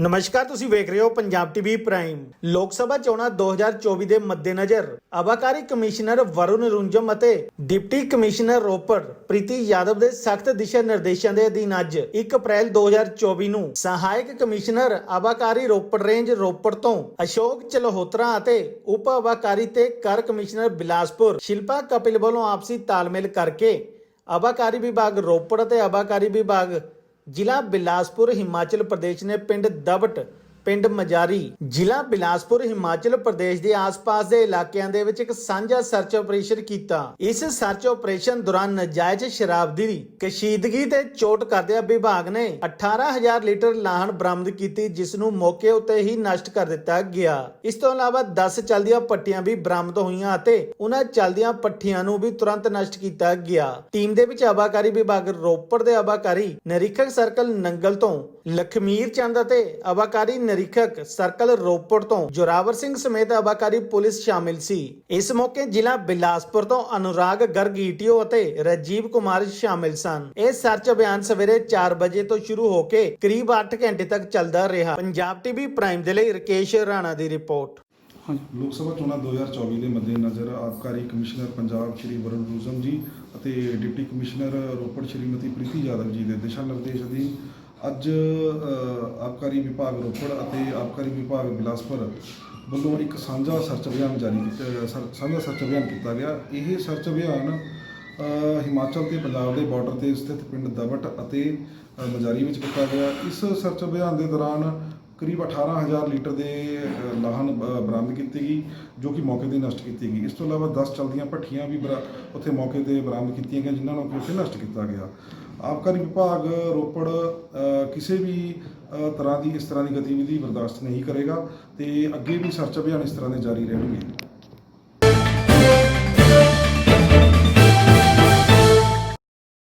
ਨਮਸਕਾਰ, ਤੁਸੀਂ ਵੇਖ ਰਹੇ ਹੋ ਪੰਜਾਬ ਟੀਵੀ ਪ੍ਰਾਈਮ। ਲੋਕ ਸਭਾ ਚੋਣਾਂ 2024 ਦੇ ਮੱਦੇਨਜ਼ਰ ਅਬਾਕਾਰੀ ਕਮਿਸ਼ਨਰ ਵਰੁਣ ਰੁੰਜਮ ਅਤੇ ਡਿਪਟੀ ਕਮਿਸ਼ਨਰ ਰੋਪੜ ਪ੍ਰੀਤੀ ਯਾਦਵ ਦੇ ਸਖਤ ਦਿਸ਼ਾ ਨਿਰਦੇਸ਼ਾਂ ਦੇ ਅਧੀਨ ਅੱਜ 1 ਅਪ੍ਰੈਲ 2024 ਨੂੰ ਸਹਾਇਕ ਕਮਿਸ਼ਨਰ ਅਬਾਕਾਰੀ ਰੋਪੜ ਰੇਂਜ ਰੋਪੜ ਤੋਂ ਅਸ਼ੋਕ ਚਲਹੋਤਰਾ ਅਤੇ ਉਪ ਅਬਾਕਾਰੀ ਤੇ ਕਰ ਕਮਿਸ਼ਨਰ ਬਿਲਾਸਪੁਰ ਸ਼ਿਲਪਾ ਕਪਿਲ ਵੱਲੋਂ ਆਪਸੀ ਤਾਲਮੇਲ ਕਰਕੇ ਅਬਾਕਾਰੀ ਵਿਭਾਗ ਰੋਪੜ ਅਤੇ ਅਬਾਕਾਰੀ ਵਿਭਾਗ ਜ਼ਿਲ੍ਹਾ ਬਿਲਾਸਪੁਰ ਹਿਮਾਚਲ ਪ੍ਰਦੇਸ਼ ਨੇ ਪਿੰਡ ਦਬਟ ਪਿੰਡ ਮਜਾਰੀ ਜ਼ਿਲ੍ਹਾ ਬਿਲਾਸਪੁਰ, ਹਿਮਾਚਲ ਪ੍ਰਦੇਸ਼ ਦੇ ਆਸ-ਪਾਸ ਦੇ ਇਲਾਕਿਆਂ ਦੇ ਵਿੱਚ ਇੱਕ ਸਾਂਝਾ ਸਰਚ ਆਪਰੇਸ਼ਨ ਕੀਤਾ। ਇਸ ਸਰਚ ਆਪਰੇਸ਼ਨ ਦੌਰਾਨ ਨਜਾਇਜ਼ ਸ਼ਰਾਬ ਦੀ ਕਸ਼ੀਦਗੀ ਤੇ ਚੋਟ ਕਰਦਿਆਂ ਵਿਭਾਗ ਨੇ 18000 ਲੀਟਰ ਲਾਹਣ ਬਰਾਮਦ ਕੀਤੀ, ਜਿਸ ਨੂੰ ਮੌਕੇ ਉੱਤੇ ਹੀ ਨਸ਼ਟ ਕਰ ਦਿੱਤਾ ਗਿਆ। ਇਸ ਤੋਂ ਇਲਾਵਾ 10 ਚਲਦੀਆਂ ਪੱਟੀਆਂ ਵੀ ਬਰਾਮਦ ਹੋਈਆਂ ਅਤੇ ਉਹਨਾਂ ਚਲਦੀਆਂ ਪੱਠੀਆਂ ਨੂੰ ਵੀ ਤੁਰੰਤ ਨਸ਼ਟ ਕੀਤਾ ਗਿਆ। ਟੀਮ ਦੇ ਵਿੱਚ ਆਬਾਕਾਰੀ ਵਿਭਾਗ ਰੋਪੜ ਦੇ ਆਬਾਕਾਰੀ ਨਿਰੀਖਕ ਸਰਕਲ, ਨੰਗਲ ਤੋਂ ਲਖਮੀਰ ਚੰਦ ਅਤੇ ਆਬਾਕਾਰੀ ਨਿਰੀਖਕ ਸਰਕਲ ਰੋਪੜ ਤੋਂ ਜੋਰਾਵਰ ਸਿੰਘ ਸਮੇਤ ਅਬਾਕਾਰੀ ਪੁਲਿਸ ਸ਼ਾਮਿਲ ਸੀ। ਇਸ ਮੌਕੇ ਜ਼ਿਲ੍ਹਾ ਬਿਲਾਸਪੁਰ ਤੋਂ ਅਨੁਰਾਗ ਗਰਗ ਈਟੀਓ ਅਤੇ ਰਾਜੀਵ ਕੁਮਾਰ ਸ਼ਾਮਿਲ ਸਨ। ਇਹ ਸਰਚ ਅਭਿਆਨ ਸਵੇਰੇ 4 ਵਜੇ ਤੋਂ ਸ਼ੁਰੂ ਹੋ ਕੇ ਕਰੀਬ 8 ਘੰਟੇ ਤੱਕ ਚੱਲਦਾ ਰਿਹਾ। ਪੰਜਾਬ ਟੀਵੀ ਪ੍ਰਾਈਮ ਦੇ ਲਈ ਰਕੇਸ਼ ਰਾਣਾ ਦੀ ਰਿਪੋਰਟ। ਲੋਕ ਸਭਾ ਚੋਣਾਂ 2024 ਦੇ ਮੱਦੇਨਜ਼ਰ ਆਬਕਾਰੀ ਕਮਿਸ਼ਨਰ ਪੰਜਾਬ ਸ਼੍ਰੀ ਵਰੁਣ ਰੂਜ਼ਮ ਜੀ ਅਤੇ ਡਿਪਟੀ ਕਮਿਸ਼ਨਰ ਰੋਪੜ ਸ਼੍ਰੀਮਤੀ ਪ੍ਰੀਤੀ ਯਾਦਵ ਜੀ ਦੇ ਦਿਸ਼ਾ ਨਿਰਦੇਸ਼ ਅਧੀਨ ਅੱਜ ਆਬਕਾਰੀ ਵਿਭਾਗ ਰੋਪੜ ਅਤੇ ਆਬਕਾਰੀ ਵਿਭਾਗ ਬਿਲਾਸਪੁਰ ਵੱਲੋਂ ਇੱਕ ਸਾਂਝਾ ਸਰਚ ਅਭਿਆਨ ਜਾਰੀ ਕੀਤਾ ਸਰ- ਸਾਂਝਾ ਸਰਚ ਅਭਿਆਨ ਕੀਤਾ ਗਿਆ। ਇਹ ਸਰਚ ਅਭਿਆਨ ਹਿਮਾਚਲ ਤੇ ਪੰਜਾਬ ਦੇ ਬਾਰਡਰ ਤੇ ਸਥਿਤ ਪਿੰਡ ਦਵਟ ਅਤੇ ਅ, ਮਜਾਰੀ ਵਿੱਚ ਕੀਤਾ ਗਿਆ। ਇਸ ਸਰਚ ਅਭਿਆਨ ਦੇ ਦੌਰਾਨ ਕਰੀਬ 18000 ਲੀਟਰ ਦੇ ਲਾਹਨ ਬਰਾਮਦ ਕੀਤੀ ਗਈ, ਜੋ ਕਿ ਮੌਕੇ ਤੇ ਨਸ਼ਟ ਕੀਤੀ ਗਈ। ਇਸ ਤੋਂ ਇਲਾਵਾ 10 ਚਲਦੀਆਂ ਭੱਠੀਆਂ ਵੀ ਬਰਾ- ਉੱਥੇ ਮੌਕੇ ਤੇ ਬਰਾਮਦ ਕੀਤੀਆਂ ਗਈਆਂ, ਜਿਨ੍ਹਾਂ ਨੂੰ ਕਿ ਉੱਥੇ ਨਸ਼ਟ ਕੀਤਾ ਗਿਆ। ਆਬਕਾਰੀ ਵਿਭਾਗ ਰੋਪੜ ਕਿਸੇ ਵੀ ਤਰ੍ਹਾਂ ਦੀ ਇਸ ਤਰ੍ਹਾਂ ਦੀ ਗਤੀਵਿਧੀ ਬਰਦਾਸ਼ਤ ਨਹੀਂ ਕਰੇਗਾ ਤੇ ਅੱਗੇ ਵੀ ਸਰਚ ਅਭਿਆਨ ਇਸ ਤਰ੍ਹਾਂ ਦੇ ਜਾਰੀ ਰਹਿਣਗੇ।